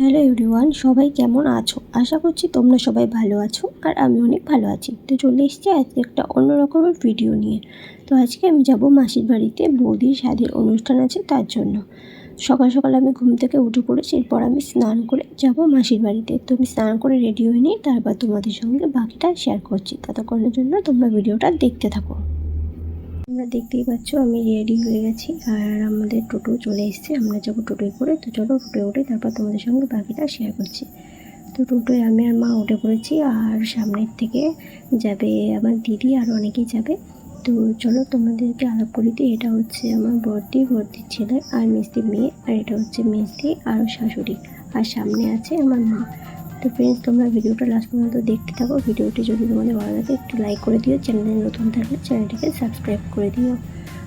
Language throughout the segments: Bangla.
হ্যালো এভরিওয়ান, সবাই কেমন আছো? আশা করছি তোমরা সবাই ভালো আছো আর আমি অনেক ভালো আছি। তো চলে এসেছি আজকে একটা অন্য রকমের ভিডিও নিয়ে। তো আজকে আমি যাব মাসির বাড়িতে, বৌদির স্বাদের অনুষ্ঠান আছে তার জন্য। সকাল সকাল আমি ঘুম থেকে উঠে পড়েছি, এরপর আমি স্নান করে যাব মাসির বাড়িতে। তো আমি স্নান করে রেডি হয়ে নিই তারপর তোমাদের সঙ্গে বাকিটা শেয়ার করছি। ততক্ষণের জন্য তোমরা ভিডিওটা দেখতে থাকো। তোমরা দেখতেই পাচ্ছ, আমি রেডি হয়ে গেছি। আর আমাদের টোটো চলে এসেছে, আমরা যাব টোটোয় করে। তো চলো টোটোয় উঠে তারপর তোমাদের সঙ্গে বাকিটা শেয়ার করছি। তো টোটোয় আমি আর মা উঠে পড়েছি, আর সামনের থেকে যাবে আমার দিদি, আর অনেকেই যাবে। তো চলো তোমাদেরকে আলাপ করে দিই এটা হচ্ছে আমার বর্দি বর্দির ছেলে, আর মিস্ত্রি মেয়ে, আর এটা হচ্ছে মিস্ত্রি আর শাশুড়ি। আর সামনে আছে আমার মা। তো ফ্রেন্ডস তোমরা ভিডিওটা লাস্ট পর্যন্ত দেখতে থাকো। ভিডিওটি যদি তোমাদের ভালো লাগে একটু লাইক করে দিও। চ্যানেলে নতুন থাকলে চ্যানেলটিকে সাবস্ক্রাইব করে দিও।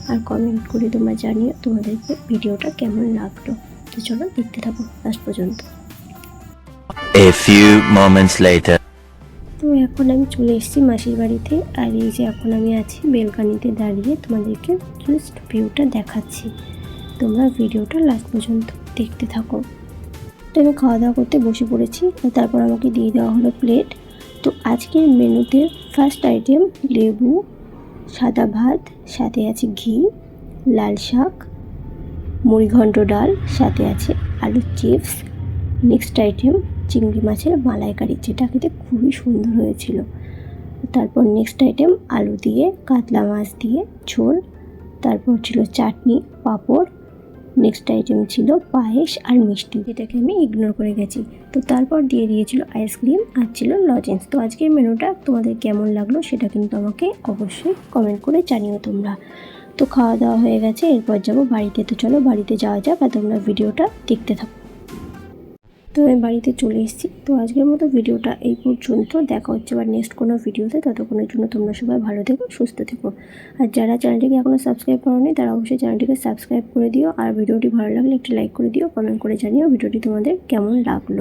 আর কমেন্ট করে তোমরা জানিও তোমাদেরকে ভিডিওটা কেমন লাগল। তো চলো দেখতে থাকো লাস্ট পর্যন্ত। A few moments later. তো এখন আমি চলে এসেছি মাসির বাড়িতে। আর এই যে এখন আমি আছি বেলকানিতে দাঁড়িয়ে তোমাদেরকে জাস্ট ভিউটা দেখাচ্ছি। তোমরা ভিডিওটা লাস্ট পর্যন্ত দেখতে থাকো। তো আমি খাওয়া দাওয়া করতে বসে পড়েছি। তারপর আমাকে দিয়ে দেওয়া হলো প্লেট তো আজকের মেনুতে ফার্স্ট আইটেম লেবু, সাদা ভাত, সাথে আছে ঘি, লাল শাক, মুড়িঘণ্ট ডাল, সাথে আছে আলুর চিপস। নেক্সট আইটেম চিংড়ি মাছের মালাইকারি, যেটা খেতে খুবই সুন্দর হয়েছিল। তারপর নেক্সট আইটেম আলু দিয়ে, কাতলা মাছ দিয়ে, ঝোল। তারপর ছিল চাটনি, পাঁপড় নেক্সট আইটেম ছিল পায়েস আর মিষ্টি, যেটাকে আমি ইগনোর করে গেছি। তো তারপর দিয়ে দিয়েছিল আইসক্রিম আর ছিল লজেন্স তো আজকের মেনুটা তোমাদের কেমন লাগল সেটা কিন্তু আমাকে অবশ্যই কমেন্ট করে জানিও তোমরা। তো খাওয়া দাওয়া হয়ে গেছে, এরপর যাব বাড়িতে। তো চলো বাড়িতে যাওয়া যাক আর তোমরা ভিডিওটা দেখতে থাকো। তো আমি বাড়িতে চলে এসেছি। তো আজকের মতো ভিডিওটা এই পর্যন্ত। দেখা হচ্ছে আবার নেক্সট কোনো ভিডিওতে। ততক্ষণের জন্য তোমরা সবাই ভালো থেকো, সুস্থ থেকো। আর যারা চ্যানেলটিকে এখনও সাবস্ক্রাইব করোনি, তারা অবশ্যই চ্যানেলটিকে সাবস্ক্রাইব করে দিও। আর ভিডিওটি ভালো লাগলে একটি লাইক করে দিও কমেন্ট করে জানিও ভিডিওটি তোমাদের কেমন লাগল।